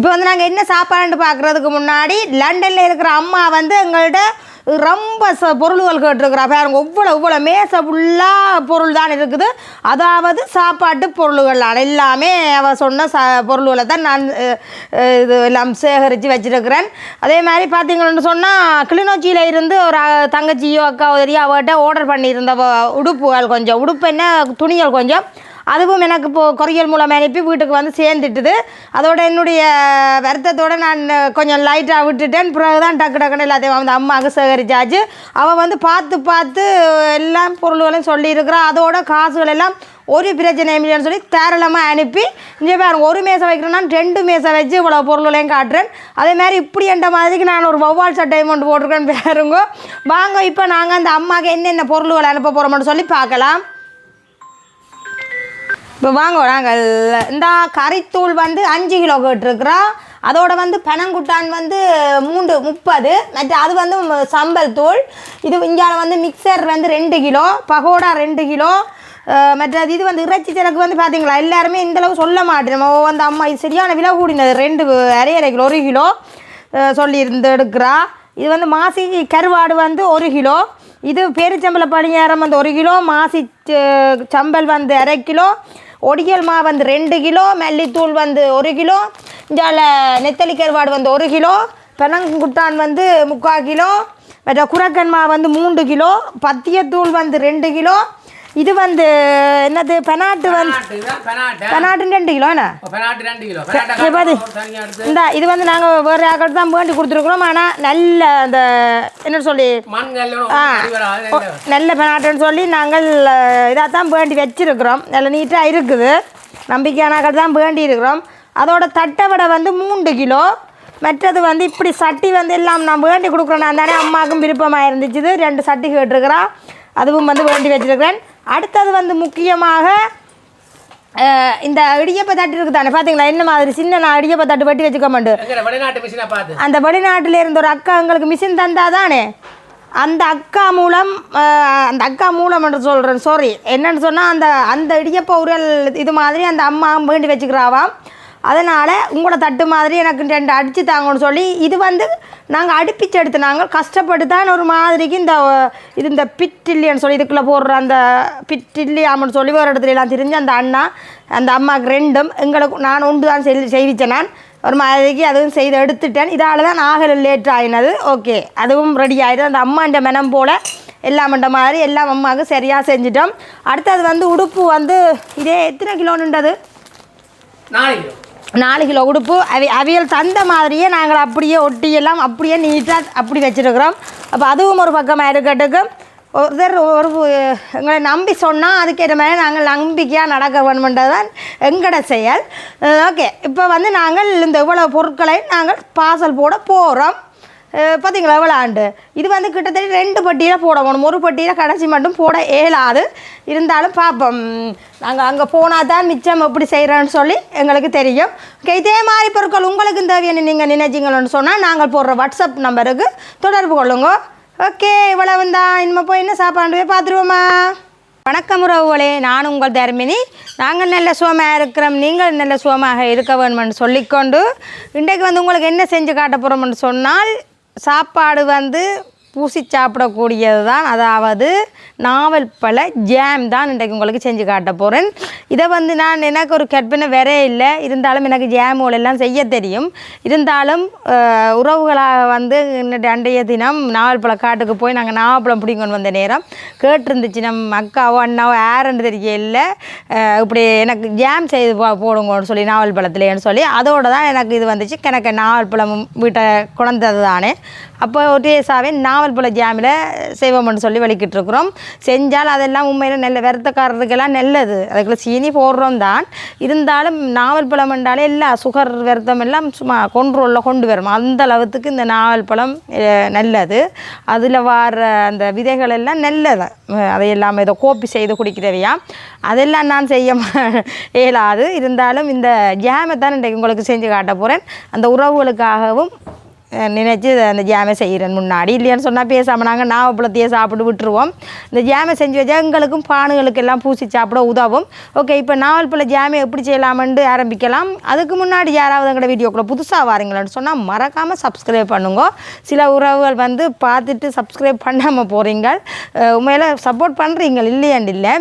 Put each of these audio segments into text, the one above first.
இப்போ வந்து நாங்கள் என்ன சாப்பாடுன்னு பார்க்குறதுக்கு முன்னாடி லண்டனில் இருக்கிற அம்மா வந்து எங்கள்கிட்ட ரொம்ப ச பொருள்கள் கேட்டிருக்கிறா. பாருங்க இவ்வளோ இவ்வளோ மேச ஃபுல்லாக பொருள் தான் இருக்குது. அதாவது சாப்பாட்டு பொருள்கள் எல்லாமே அவள் சொன்ன ச பொருள்களை தான் நான் இது எல்லாம் சேகரித்து வச்சுருக்கிறேன். அதே மாதிரி பார்த்தீங்கன்னு சொன்னால் கிளிநொச்சியில் இருந்து ஒரு தங்கச்சியோ அக்காவோ தெரியும் அவர்கிட்ட ஆர்டர் பண்ணியிருந்த உடுப்புகள் கொஞ்சம். உடுப்பு என்ன? துணிகள் கொஞ்சம். அதுவும் எனக்கு இப்போது குறையல் மூலம் அனுப்பி வீட்டுக்கு வந்து சேர்ந்துட்டுது. அதோட என்னுடைய வருத்தத்தோட நான் கொஞ்சம் லைட்டாக விட்டுட்டேன். பிறகு தான் டக்கு டக்குன்னு எல்லாத்தையும் வந்து அம்மாவுக்கு சேகரிச்சாச்சு அவள் வந்து பார்த்து பார்த்து எல்லாம் பொருள்களையும் சொல்லியிருக்கிறா. அதோட காசுகள் எல்லாம் ஒரு பிரச்சனை இல்லைன்னு சொல்லி தாராளமாக அனுப்பி. இங்கே பாருங்க ஒரு மேசை வைக்கிறேன்னா ரெண்டு மேசை வச்சு இவ்வளோ பொருள்களையும் காட்டுறேன். அதே மாதிரி இப்படி என்ற மாதிரிக்கு நான் ஒரு வௌவால் சட்டை கொண்டு போட்டிருக்கேன் பாருங்க. வாங்க இப்போ நாங்கள் அந்த அம்மாவுக்கு என்னென்ன பொருள்களை அனுப்ப போகிறோம்னு சொல்லி பார்க்கலாம். இப்போ வாங்க நாங்கள் இந்த கறித்தூள் வந்து அஞ்சு கிலோ கேட்டிருக்கிறோம். அதோட வந்து பனங்குட்டான் வந்து மூன்று முப்பது. மற்ற அது வந்து சம்பல் தூள். இது இங்கே வந்து மிக்சர் வந்து ரெண்டு கிலோ பகோடா ரெண்டு கிலோ. மற்ற மற்றது இது வந்து இறைச்சி சிறக்கு வந்து பார்த்தீங்களா எல்லாருமே இந்தளவு சொல்ல மாட்டேன். அந்த அம்மா இது சரியான விலை கூடினது. ரெண்டு அரை அரை கிலோ ஒரு கிலோ அஹ், சொல்லியிருந்து எடுக்கிறா. இது வந்து மாசி கருவாடு வந்து ஒரு கிலோ. இது பேரிச்சம்பள பணியாரம் வந்து ஒரு கிலோ. மாசி ச- சம்பல் வந்து அரை கிலோ. ஒடியல் மா வந்து ரெண்டு கிலோ மல்லித்தூள் வந்து ஒரு கிலோ இஞ்சால நெத்தலி கருவாடு வந்து ஒரு கிலோ பெனங்குட்டான் வந்து முக்கால் கிலோ மற்ற குரக்கன் மா வந்து மூன்று கிலோ பத்தியத்தூள் வந்து ரெண்டு கிலோ இது வந்து என்னது பெனாட்டு வந்து பெனாட்டு ரெண்டு கிலோ என்ன? ஓ, பெனாட்டு ரெண்டு கிலோ. பெனாட்டை இங்க பாரு. காட்டுங்க, தனியா எடுத்து. இந்த இது வந்து நாங்கள் வேறு ஆக்கள் தான் வேண்டி கொடுத்துருக்குறோம். ஆனால் நல்ல அந்த என்ன சொல்லி ஆ நல்ல பெனாட்டுன்னு சொல்லி நாங்கள் இதாக தான் வேண்டி வச்சிருக்கிறோம். நல்ல நீட்டாக இருக்குது. நம்பிக்கையானாக்கள் தான் வேண்டி இருக்கிறோம். அதோட தட்டை வடை வந்து மூன்று கிலோ. மற்றது வந்து இப்படி சட்டி வந்து எல்லாம் நான் வேண்டி கொடுக்குறேன். நான் தானே அம்மாவுக்கும் விருப்பமாக இருந்துச்சு. ரெண்டு சட்டி கேட்டிருக்கிறேன் அதுவும் வந்து வேண்டி வச்சிருக்கிறேன். அடுத்தது வந்து முக்கியமாக இந்த இடியப்ப தட்டு இருக்குது தானே பார்த்தீங்களா என்ன மாதிரி சின்ன நான் இடியப்ப தட்டு வெட்டி வச்சுக்க மாட்டேன். அந்த வெளிநாட்டில் இருந்த ஒரு அக்கா எங்களுக்கு மிஷின் தந்தா தானே அந்த அக்கா மூலம் அந்த அக்கா மூலம் என்று சொல்கிறேன் சாரி என்னன்னு சொன்னால் அந்த அந்த இடியப்ப உரல் இது மாதிரி அந்த அம்மா வேண்டி வச்சுக்கிறாவாம். அதனால் உங்களோட தட்டு மாதிரி எனக்கு ரெண்டு அடித்து தாங்கன்னு சொல்லி இது வந்து நாங்கள் அடுப்பிச்சு எடுத்து நாங்கள் கஷ்டப்பட்டு தான் ஒரு மாதிரிக்கு இந்த இது இந்த பிட்டில்லின்னு சொல்லி இதுக்குள்ளே போடுற அந்த பிட்டில்லி ஆமன்னு சொல்லி ஒரு இடத்துல எல்லாம் தெரிஞ்சு அந்த அண்ணா அந்த அம்மாவுக்கு ரெண்டும் எங்களுக்கு நான் ஒன்று தான் செய் செய்விச்சேன் நான். ஒரு மாதிரிக்கு அதுவும் செய்து எடுத்துட்டேன். இதால் தான் நாகல் லேட் ஆகினது ஓகே. அதுவும் ரெடி ஆகிடுது அந்த அம்மாண்ட மெனம் போல் எல்லாம் மண்ட மாதிரி எல்லாம் அம்மாவுக்கு சரியாக செஞ்சிட்டோம். அடுத்தது வந்து உடுப்பு வந்து இதே எத்தனை கிலோன்றது நாலு கிலோ. நாலு கிலோ உடுப்பு. அவி அவியல் தந்த மாதிரியே நாங்கள் அப்படியே ஒட்டியெல்லாம் அப்படியே நீட்டாக அப்படி வச்சுருக்குறோம். அப்போ அதுவும் ஒரு பக்கமாக இருக்கட்டுக்கு. ஒருத்தர் ஒரு எங்களை நம்பி சொன்னால் அதுக்கேற்ற மாதிரி நாங்கள் நம்பிக்கையாக நடக்க வேணுமென்றது தான் எங்களோட செயல் ஓகே இப்போ வந்து நாங்கள் இந்த இவ்வளோ பொருட்களை நாங்கள் பார்சல் போட போகிறோம் பார்த்தீங்களா எவ்வளோ ஆண்டு இது வந்து கிட்டத்தட்ட ரெண்டு பட்டியில் போட போகணும் ஒரு பட்டியில் கடைசி மட்டும் போட இயலாது இருந்தாலும் பார்ப்போம் நாங்கள் அங்கே போனால் தான் மிச்சம் எப்படி செய்கிறோன்னு சொல்லி எங்களுக்கு தெரியும் ஓகே இதே மாதிரி பொருட்கள் உங்களுக்கு தேவையான நீங்கள் நினைச்சிங்களோன்னு சொன்னால் நாங்கள் போடுற வாட்ஸ்அப் நம்பருக்கு தொடர்பு கொள்ளுங்க ஓகே இவ்வளவு தான் இனிமே போய் என்ன சாப்பாண்டு போய் பார்த்துருவோமா வணக்கம் உறவுகளே நான் உங்கள் தர்மினி நாங்கள் நல்ல சுகமாக இருக்கிறோம் நீங்கள் நல்ல சுகமாக இருக்க வேணும்னு சொல்லிக்கொண்டு இன்றைக்கு வந்து உங்களுக்கு என்ன செஞ்சு காட்ட போகிறோம்னு சொன்னால் சாப்பாடு வந்து பூசி சாப்பிடக்கூடியது தான். அதாவது நாவல் பழ ஜாம் தான் இன்றைக்கு உங்களுக்கு செஞ்சு காட்ட போகிறேன் இதை வந்து நான் எனக்கு ஒரு கற்பனை வேறே இல்லை. இருந்தாலும் எனக்கு ஜாமுகள் எல்லாம் செய்ய தெரியும். இருந்தாலும் உறவுகளாக வந்து இன்னும் அண்டைய தினம் நாவல் பழ காட்டுக்கு போய் நாங்கள் நாவப்பழம் பிடிங்கொண்டு வந்த நேரம் கேட்டிருந்துச்சு. நம்ம அக்காவோ அண்ணாவோ யாருன்னு தெரிய இல்லை. இப்படி எனக்கு ஜாம் செய்து போ போடுங்கன்னு சொல்லி நாவல் பழத்துலேன்னு சொல்லி அதோடு தான் எனக்கு இது வந்துச்சு. எனக்கு நாவல் பழம் வீட்டை குழந்தது தானே. அப்போ ஒட்டேசாவே நாவல் பழ ஜாமில் செய்வோம்னு சொல்லி வலிக்கிட்டு இருக்கிறோம் செஞ்சால் அதெல்லாம் உண்மையில் நல்ல விரதக்காரருக்கெல்லாம் நல்லது. அதுக்குள்ள சீனி போடுறோம் தான் இருந்தாலும் நாவல் பழம் என்றாலே எல்லா சுகர் விரதம் எல்லாம் சும்மா கொண்ட்ரோலில் கொண்டு வரும். அந்த அளவுக்கு இந்த நாவல் பழம் நல்லது. அதில் வர அந்த விதைகள் எல்லாம் நல்லது. அதையெல்லாம் ஏதோ கோப்பி செய்து குடிக்கிறவையா. அதெல்லாம் நான் செய்ய இயலாது. இருந்தாலும் இந்த ஜாமை தான் இன்றைக்கு உங்களுக்கு செஞ்சு காட்ட போகிறேன் அந்த உறவுகளுக்காகவும் நினச்சி அந்த ஜாமை செய்கிறேன் முன்னாடி. இல்லையான்னு சொன்னால் பேசாமல் நாங்கள் நாவப்பழத்தையே சாப்பிட்டு விட்டுருவோம். இந்த ஜாமை செஞ்சு வச்சா எங்களுக்கும் பானுகளுக்கு எல்லாம் பூசி சாப்பிட உதவும். ஓகே இப்போ நாவல் பழ ஜாமை எப்படி செய்யலாமென்று ஆரம்பிக்கலாம். அதுக்கு முன்னாடி யாராவது எங்களோட வீடியோக்குள்ளே புதுசாக வாரீங்களான்னு சொன்னால் மறக்காமல் சப்ஸ்கிரைப் பண்ணுங்க. சில உறவுகள் வந்து பார்த்துட்டு சப்ஸ்கிரைப் பண்ணாமல் போகிறீங்க உண்மையில் சப்போர்ட் பண்ணுறீங்க இல்லையாண்டு இல்லை.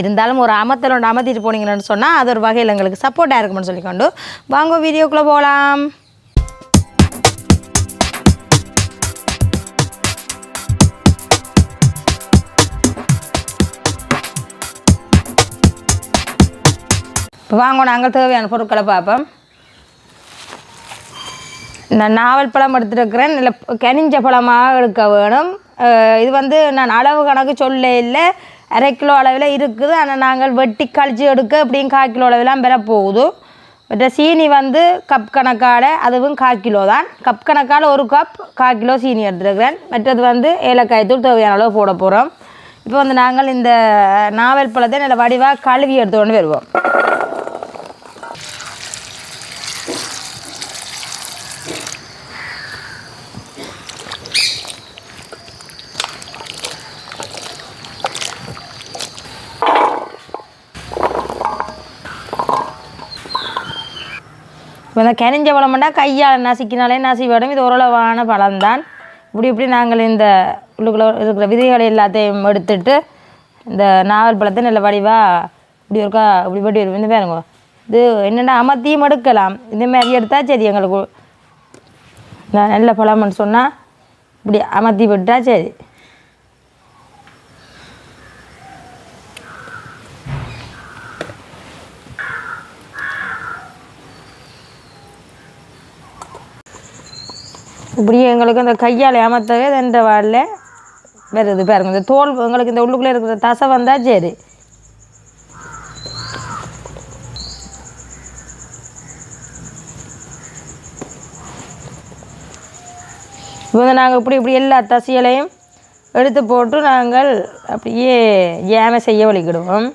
இருந்தாலும் ஒரு அமத்தலோட அமர்த்திட்டு போனீங்கன்னு சொன்னால் அது ஒரு வகையில் எங்களுக்கு சப்போர்ட்டாக இருக்கும்னு சொல்லிக்கொண்டு வாங்க வீடியோக்குள்ளே போகலாம் இப்போ வாங்க நாங்கள் தேவையான பொருட்களை பார்ப்போம். நான் நாவல் பழம் எடுத்துருக்கிறேன். இல்லை கனிஞ்ச பழமாக எடுக்க வேணும். இது வந்து நான் அளவு கணக்கு சொல்ல இல்லை. அரை கிலோ அளவில் இருக்குது. ஆனால் நாங்கள் வெட்டி கழிச்சு எடுக்க அப்படியும் கால் கிலோ அளவிலாம் பெற போகுது. மற்ற சீனி வந்து கப் கணக்கால் அதுவும் கால் கிலோ தான். கப் கணக்கால் ஒரு கப் கால் கிலோ சீனி எடுத்துருக்கிறேன். மற்றது வந்து ஏலக்காய் தூள் தேவையான அளவு போட போகிறோம் இப்போ வந்து நாங்கள் இந்த நாவல் பழத்தை நல்ல வடிவாக கழுவி எடுத்துக்கொண்டு வருவோம். இப்போ இந்த கனிஞ்ச பழம்னா கையால் நசுக்கினாலே நசிவிடும். இது ஓரளவான பழம்தான் இப்படி இப்படி நாங்கள் இந்த உள்ளுக்குள்ளே இருக்கிற விதைகளை எல்லாத்தையும் எடுத்துட்டு இந்த நாவல் பழத்தை நல்ல வடிவாக இப்படி இருக்கா இப்படி படி இருக்கும் இந்த பாருங்க. இது என்னென்னா அமர்த்தியும் எடுக்கலாம். இந்த மாதிரி எடுத்தால் சரி எங்களுக்கு. நல்ல பழம்னு சொன்னால் இப்படி அமர்த்தி விட்டால் சரி. இப்படி எங்களுக்கு அந்த கையால் ஏமாத்தவே ரெண்டு வாரில் வருது பாருங்க. இந்த தோல் எங்களுக்கு இந்த உள்ளுக்குள்ளே இருக்கிற தசை வந்தால் சரி. இப்போ வந்து நாங்கள் இப்படி இப்படி எல்லா தசைகளையும் எடுத்து போட்டு நாங்கள் அப்படியே ஏமை செய்ய வலிக்கிடுவோம்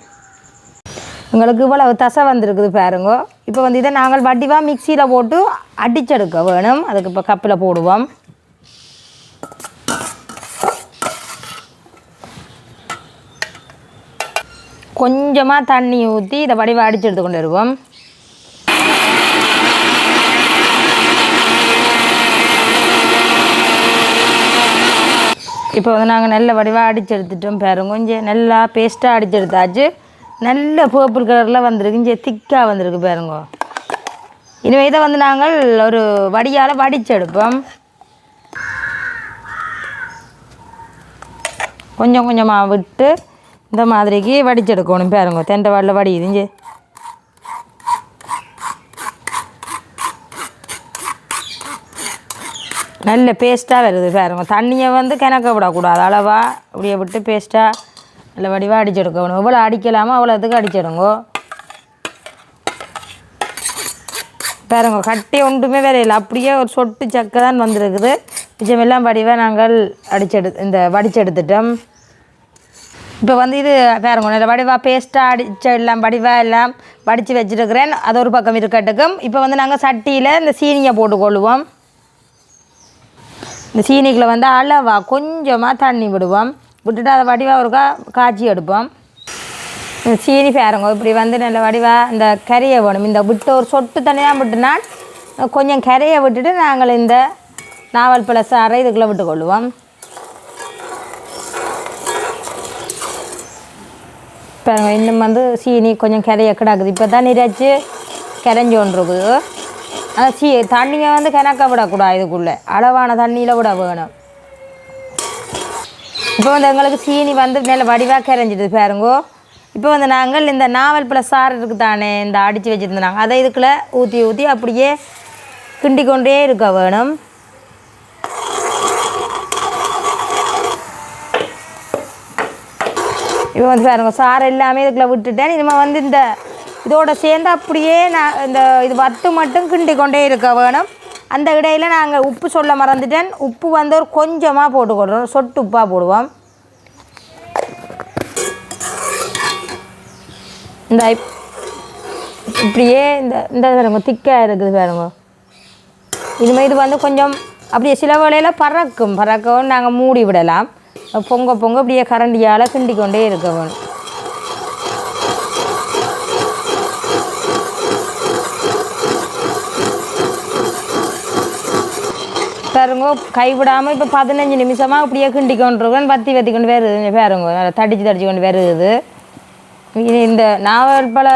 எங்களுக்கு இவ்வளவு தசை வந்திருக்குது பாருங்க. இப்போ வந்து இதை நாங்கள் வடிவாக மிக்சியில் போட்டு அடிச்செடுக்க வேணும். அதுக்கு இப்போ கப்பில் போடுவோம். கொஞ்சமாக தண்ணி ஊற்றி இதை வடிவை அடிச்சு எடுத்து கொண்டு வருவோம் இப்போ வந்து நாங்கள் நல்ல வடிவாக அடிச்சு எடுத்துட்டோம் பாருங்க. கொஞ்சம் நல்லா பேஸ்ட்டாக அடிச்சு எடுத்தாச்சு நல்ல பர்பிள் கலரில் வந்திருக்கு. இங்கே திக்காக வந்திருக்கு பாருங்க. இனிமேல் இதை வந்து நாங்கள் ஒரு வடியால் வடிச்சு எடுப்போம் கொஞ்சம் கொஞ்சமாக விட்டு இந்த மாதிரிக்கு வடிச்செடுக்கணும் பாருங்க தெண்டை வாடில் வடியுதுஞ்சு நல்ல பேஸ்ட்டாக வருது பாருங்க. தண்ணியை வந்து கிணக்க விடக்கூடாது. அளவாக அப்படியே விட்டு பேஸ்ட்டாக நல்ல வடிவாக அடிச்செடுக்கணும் எவ்வளோ அடிக்கலாமோ அவ்வளோத்துக்கு அடிச்சிடுங்க. பாருங்க கட்டி ஒன்றுமே வேற இல்லை அப்படியே ஒரு சொட்டு சக்கை தான் வந்திருக்குது. மிச்சமெல்லாம் வடிவாக நாங்கள் அடிச்செடு இந்த வடிச்செடுத்துட்டோம். இப்போ வந்து இது பாருங்க நல்ல வடிவாக பேஸ்ட்டாக அடித்த எல்லாம் வடிவாக எல்லாம் வடித்து வச்சுருக்கிறேன். அது ஒரு பக்கம் இருக்கட்டுக்கும் இப்போ வந்து நாங்கள் சட்டியில் இந்த சீனியை போட்டுக்கொள்ளுவோம் இந்த சீனிக்கில் வந்து அளவாக கொஞ்சமாக தண்ணி விடுவோம். விட்டுட்டு அதை வடிவாக ஒருக்கா காய்ச்சி எடுப்போம். சீனி பாருங்க இப்படி வந்து நல்ல வடிவாக இந்த கரையை வேணும். இந்த விட்டு ஒரு சொட்டு தனியாக விட்டுனா கொஞ்சம் கரையை விட்டுட்டு நாங்கள் இந்த நாவல் பழ அரை இதுக்குள்ளே விட்டுக்கொள்ளுவோம். பாருங்க இன்னும் வந்து சீனி கொஞ்சம் கரைய கிடக்குது. இப்போ தான் நிறச்சி கரைஞ்சி ஒன்றுருக்குது ஆனால் சீ தண்ணியை வந்து கிணக்க விடக்கூடாது இதுக்குள்ளே. அளவான தண்ணியில் விட வேணும். இப்போ வந்து எங்களுக்கு சீனி வந்து நல்ல வடிவாக கரைஞ்சிடுது பாருங்கோ. இப்போ வந்து நாங்கள் இந்த நாவல் பழ சாறு இருக்குது தானே இந்த அடித்து வச்சுருந்தாங்க அதை இதுக்குள்ளே ஊற்றி ஊற்றி அப்படியே கிண்டி கொண்டே இருக்க வேணும். இப்போ வந்து பாருங்கள் சாறு எல்லாமே இதுக்குள்ளே விட்டுட்டேன். இனிமேல் வந்து இந்த இதோட சேர்ந்து அப்படியே நான் இந்த இது வத்து மட்டும் கிண்டி கொண்டே இருக்க வேணும். அந்த இடையில் நாங்கள் உப்பு சொல்ல மறந்துட்டேன். உப்பு வந்து ஒரு கொஞ்சமாக போட்டுக்கொடுறோம் சொட்டு உப்பாக போடுவோம். இந்த இப்படியே இந்த இந்த பாருங்க திக்காக இருக்குது பாருங்க. இதுமாதிரி இது வந்து கொஞ்சம் அப்படியே சில வேளையில் பறக்கும். பறக்கவும் நாங்கள் மூடி விடலாம். பொங்க பொங்க அப்படியே கரண்டியால் கிண்டி கொண்டே இருக்க வேணும் பாருங்க கைவிடாமல் இப்போ பதினஞ்சு நிமிஷமாக அப்படியே கிண்டி கொண்டிருக்கேன் பத்தி வத்தி கொண்டு வருது பாருங்க தடிச்சு தடிச்சு கொண்டு வருது. இந்த நாவல் பழ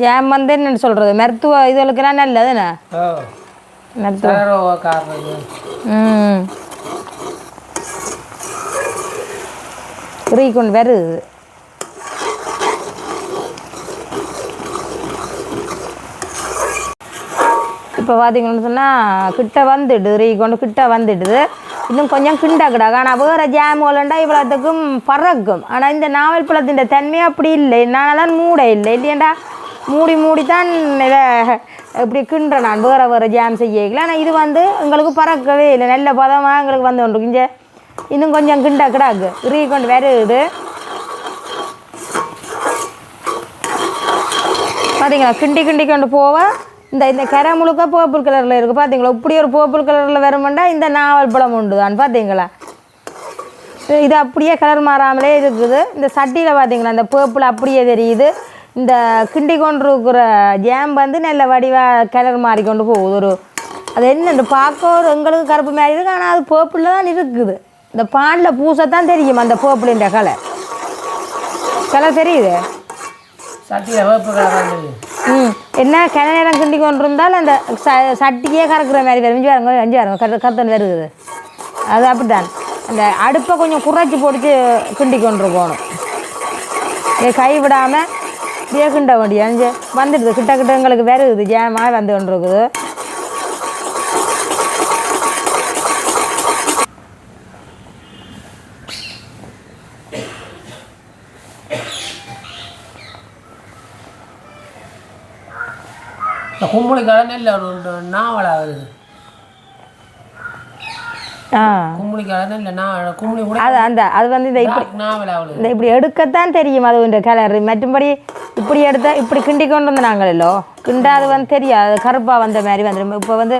ஜாம் வந்து என்னன்னு சொல்கிறது மருத்துவ இதுகளுக்கெல்லாம் நல்லதுண்ணே மருத்துவ. ம். ரீ கொண்டு வருது இப்போ பார்த்தீங்கன்னு சொன்னால் கிட்ட வந்துடுது ரீ கொண்டு கிட்ட வந்துடுது. இன்னும் கொஞ்சம் கிண்டாக்கிடாங்க ஆனால் வேறு ஜாமுகள்ண்டா இவ்வளோத்துக்கும் பறக்கும் ஆனால் இந்த நாவல் பழத்தின் தன்மை அப்படி இல்லை என்னால் தான் மூட இல்லை இல்லையண்டா மூடி மூடி தான் இதை இப்படி கிண்டுற நான் வேறு வேறு ஜாம் செய்யல ஆனால் இது வந்து எங்களுக்கு பறக்கவே இல்லை நல்ல பதமாக எங்களுக்கு வந்து கொண்டு இங்கே இன்னும் கொஞ்சம் கிண்ட கிடாக்கு ரீ கொண்டு வருது பார்த்தீங்களா கிண்டி கிண்டி கொண்டு போவேன் இந்த இந்த கரை முழுக்க பர்பிள் கலரில் இருக்குது பார்த்தீங்களா இப்படி ஒரு பர்பிள் கலரில் வருமெண்டா இந்த நாவல் பழம் உண்டு தான் பார்த்தீங்களா இது அப்படியே கலர் மாறாமலே இருக்குது. இந்த சட்டியில் பார்த்தீங்களா இந்த பர்பிள் அப்படியே தெரியுது. இந்த கிண்டி கொண்டு இருக்கிற ஜாம் வந்து நல்ல வடிவாக கலர் மாறி கொண்டு போகுது. ஒரு அது என்ன பார்க்க ஒரு எங்களுக்கு கருப்பு மாதிரி இருக்குது ஆனால் அது பர்பிளில் தான் இருக்குது. இந்த பாலில் பூசத்தான் தெரியும் அந்த பர்பிளின்ற கலர் கலர் தெரியுது? சட்டியில் வேப்பு கலர் என்ன கிண நேரம் கிண்டி கொண்டு இருந்தால் அந்த ச சட்டியே கறக்குற மாதிரி வரும். இஞ்சி பாருங்க அஞ்சு பாருங்க. கரு கருத்தன் வருகுது. அது அப்படித்தான். அந்த அடுப்பை கொஞ்சம் குறைச்சி பிடிச்சி கிண்டி கொண்டு போகணும். கை விடாமல் இப்படியே கிண்ட வேண்டிய அஞ்சு வந்துடுது. கிட்ட கிட்ட எங்களுக்கு வருகுது. ஜேமாக வந்து கொண்டு இருக்குது இந்த நெல்ல ஒரு நாவலாக வருது ஆ. கும்பலி கலர் நெல்ல நான் கும்பலி கூட அது அந்த அது வந்து இந்த இப்படி வருது இந்த இப்படி எடுக்கத்தான் தெரியும் அது இந்த கலர் மற்றும்படி இப்படி எடுத்தால் இப்படி கிண்டி கொண்டு வந்து நாங்களோ கிண்டா அது வந்து தெரியாது. கருப்பாக வந்த மாதிரி வந்துடும் இப்போ வந்து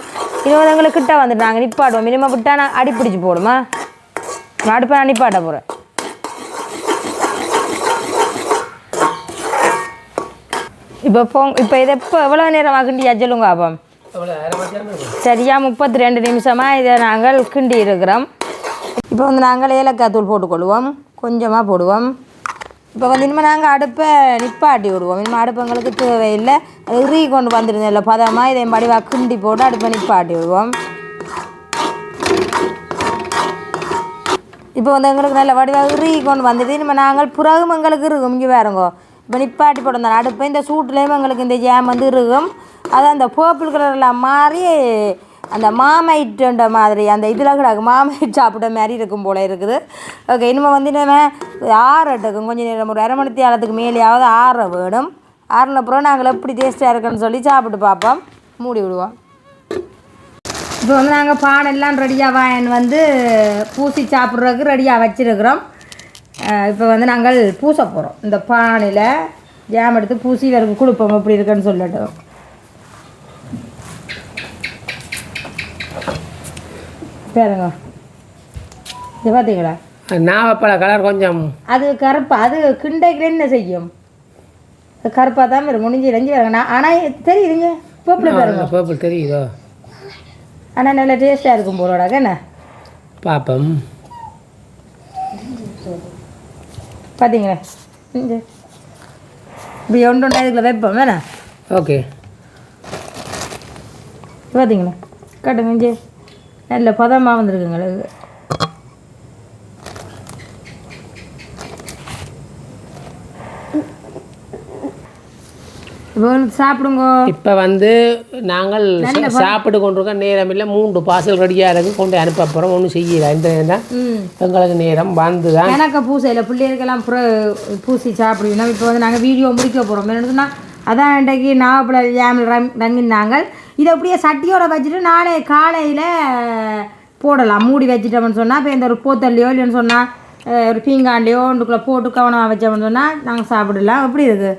இருபது எங்களுக்கு கிட்ட வந்துட்டு நாங்கள் நிப்பாடுவோம் மினிமம் விட்டா நான் அடி பிடிச்சி போடுமா? நான் அடுப்பை நான் நிப்பாட்ட போகிறேன் இப்போ போங் இப்போ இதை எப்போ எவ்வளோ நேரம் கிண்டியா சொல்லுங்க இருக்கும். சரியா முப்பத்தி ரெண்டு நிமிஷமாக இதை நாங்கள் கிண்டி இருக்கிறோம். இப்போ வந்து நாங்கள் ஏலக்காய் தூள் போட்டுக்கொள்வோம். கொஞ்சமாக போடுவோம். இப்போ வந்து இனிமேல் நாங்கள் அடுப்பை நிப்பாட்டி விடுவோம். இனிமேல் அடுப்பு எங்களுக்கு தேவையில்லை இறுகி கொண்டு வந்துருந்தேன் இல்லை பதமாக இதை மடிவாக கிண்டி போட்டு அடுப்பை நிப்பாட்டி விடுவோம். இப்போ வந்து எங்களுக்கு நல்ல வடிவாக இறுகி கொண்டு வந்தது. இனிமேல் நாங்கள் பிறகும் எங்களுக்கு இருக்கும் இங்கே வேறுங்கோ இப்போ நிப்பாட்டி போட அந்த அடுப்பு இந்த சூட்லேயும் எங்களுக்கு இந்த ஜாம் வந்து இருக்கும். அது அந்த பர்பிள் கலரில் மாறி அந்த மாமைட்டுன்ற மாதிரி அந்த இதில் கிடக்கு. மாமைட் சாப்பிட்ட மாதிரி இருக்கும் போல் இருக்குது. ஓகே இனிமேல் வந்து நம்ம ஆறட்டுக்கும் கொஞ்சம் நேரம் ஒரு அரை மணி தேலத்துக்கு மேலேயாவது ஆற வேணும். ஆறின அப்புறம் நாங்கள் எப்படி டேஸ்ட்டாக இருக்குன்னு சொல்லி சாப்பிட்டு பார்ப்போம். மூடி விடுவோம். இப்போ வந்து நாங்கள் பானெல்லாம் ரெடியாக வாங்கி வந்து பூசி சாப்பிட்றதுக்கு ரெடியாக வச்சுருக்குறோம். இப்போ வந்து நாங்கள் பூச போகிறோம் இந்த பானையில் ஜாம் எடுத்து பூசி இவருக்கு கொடுப்போம் எப்படி இருக்குன்னு சொல்லட்டும் பாருங்க. இது பார்த்தீங்களா நாவப்பழ கலர் கொஞ்சம் அது கருப்பா அது கிண்டைக்கு என்ன செய்யும். கருப்பாக தான் வரும் முடிஞ்சு இறஞ்சி வருங்க நான் ஆனால் தெரியுதுங்க. பர்பிள் பாருங்க. பர்பிள் தெரியுதோ? ஆனால் நல்ல டேஸ்ட்டாக இருக்கும் போலோடாக்க என்ன? பாப்பம். பார்த்தீங்களா இங்க. இப்படி ஒன்று ஒன்றா இதுக்குள்ள வைப்போம். வேணா? ஓகே. பார்த்தீங்களா காட்டுங்க இங்கே. நல்ல பதமாக வந்திருக்குங்களா இது இப்போ வந்து சாப்பிடுங்க. இப்போ வந்து நாங்கள் சாப்பிட்டு கொண்டிருக்க நேரம் இல்லை மூன்று பார்சல் ரெடியாக இருக்கு. கொண்டு அனுப்ப போகிறோம் ஒன்றும் செய்யல. இந்த நேரம் எங்களுக்கு நேரம் வந்து தான் எனக்கு பூசையில் பிள்ளைகளுக்கெல்லாம் பூசி சாப்பிடுவோம் இப்போ வந்து நாங்கள் வீடியோ முடிக்க போகிறோம் என்னன்னு சொன்னால் அதான் இன்றைக்கு நாகப்பழ ஜாமில் ரங் ரங்கினாங்க. இதை அப்படியே சட்டியோட வச்சுட்டு நாளை காலையில் போடலாம். மூடி வச்சிட்டோம்னு சொன்னால் இப்போ இந்த ஒரு போத்தல்லையோ இல்லைன்னு சொன்னால் ஒரு பீங்காண்டையோ ஒன்றுக்குள்ளே போட்டு கவனமாக வச்சோம்னு சொன்னால் நாங்கள் சாப்பிடலாம். எப்படி இருக்குது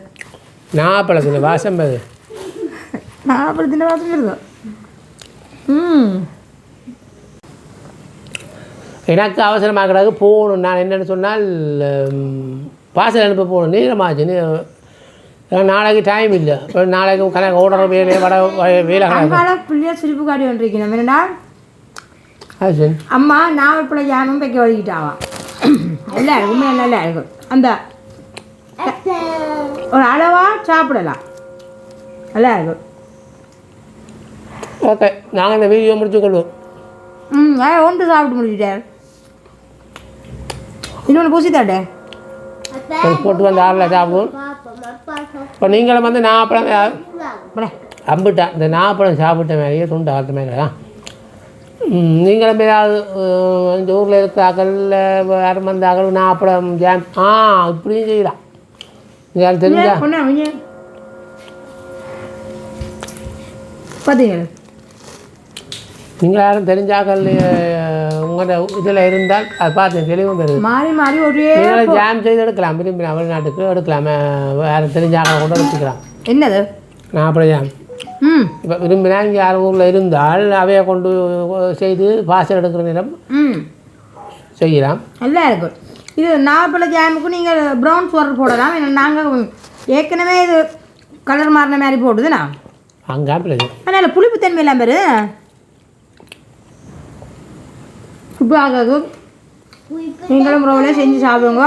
வாசம் அது நாகப்பழத்தின் வாசம் இருக்கும் ம் எனக்கு அவசரமாக கிடக்கு போகணும் நான் என்னென்னு சொன்னால் பாசல் அனுப்ப போகணும் நேரமாச்சு நாளைக்கு டைம் இல்லை இப்போ நாளைக்கு கணக்கு ஓடுற வேலை வட வேலை அங்கால பிள்ளைய சிரிப்பு காட்டி வந்துருக்கணும் என்னடா அது சரி அம்மா நாவல்பழ ஜாமும் வைக்க வலிக்கிட்டாவா நல்லா இருக்குமே நல்லா இருக்கும் அந்த ஒரு அளவா சாப்பிடலாம். நல்லா இருக்கும். ஓகே நாங்கள் இந்த வீடியோ முடிச்சு கொள்வோம். ம் வேற ஒன்று சாப்பிட்டு முடிச்சிட்டார் இன்னொன்று பூசி தாட்டே ஒரு போட்டு வந்து ஆறில் சாப்பிடுவோம். இப்போ நீங்களும் வந்து நாப்பழம் அம்பிட்டேன் இந்த நாப்பழம் சாப்பிட்ட மேலேயே துண்டு ஆத்த மேலே தான். ம், நீங்களும் ஏதாவது இந்த ஊரில் இருக்காக்கள் யாரும் வந்தாக்கள் நாப்பழம் ஜாம் ஆ இப்படியும் செய்யலாம். யாரும் தெரிஞ்சா அவங்க பார்த்தீங்களா நீங்கள் யாரும் தெரிஞ்சாக்கள் உங்களோட இதில் இருந்தால் அதை பார்த்து தெளிவும் பெறுது மாறி மாறி ஒரே நீங்களும் ஜாம் செய்து எடுக்கலாம் விரும்பி வெளிநாட்டுக்கு எடுக்கலாம் யாரும் தெரிஞ்சாக்கள் கூட வச்சுக்கலாம் என்னது நாப்பழம் ஜாம் ம் இப்போ விரும்பினா இங்கே யார் ஊரில் இருந்தால் அவையை கொண்டு செய்து பாசல் எடுக்கிற நேரம் ம் செய்யலாம் நல்லா இருக்கும் இது நாவப்பழ ஜாமுக்கு நீங்கள் ப்ரௌன் சுகர் போடலாம். நாங்கள் ஏற்கனவே இது கலர் மாறின மாதிரி போடுதுண்ணா. அங்கே அதனால் புளிப்புத்தன்மை எல்லாம் பேர் இப்போ ஆகாது. நீங்களும் ரவுல செஞ்சு சாப்பிடுங்க.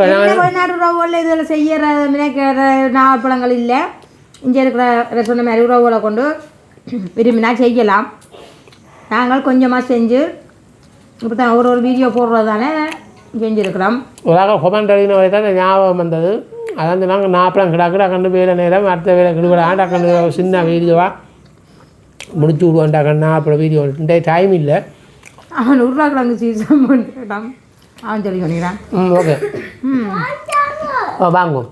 வெளிநாட்டு ரவுல இதில் செய்யற மினக்கிற நாவப்பழங்கள் இல்லை. இங்கே இருக்கிற சொன்ன மாதிரி ரவுல கொண்டு விரும்பினா செய்யலாம். நாங்கள் கொஞ்சமாக செஞ்சு இப்போ தான் ஒரு ஒரு வீடியோ போடுறது தானே செஞ்சுருக்கிறோம் ஒரு அடிக்கிற வரை தான் ஞாபகம் வந்தது. அதான் நாங்கள் நாப்பழம் கிடாக்கிட கண்டு வேலை நேரம் அடுத்த வேலை கிடுவிடாண்டா கண்டு சின்ன வீடியோவாக முடிச்சு விடுவாண்டா கண்ணா அப்புறம் வீடியோ. இந்த டைம் இல்லை. அவன் உருளைக்கிழங்கு சீசன் பண்ணிட்டான் அவன் சொல்லி பண்ணிக்கிறான் ம் ஓகே. ம். ஓ வாங்குவோம்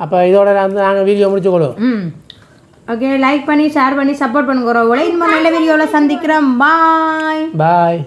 அப்போ இதோட வந்து நாங்கள் வீடியோ முடிச்சு கொள்வோம் ம். ஓகே லைக் பண்ணி ஷேர் பண்ணி சப்போர்ட் பண்ணுங்க உங்களை இன்னும் நல்ல வீடியோவில் சந்திக்கிறேன் பாய் பாய்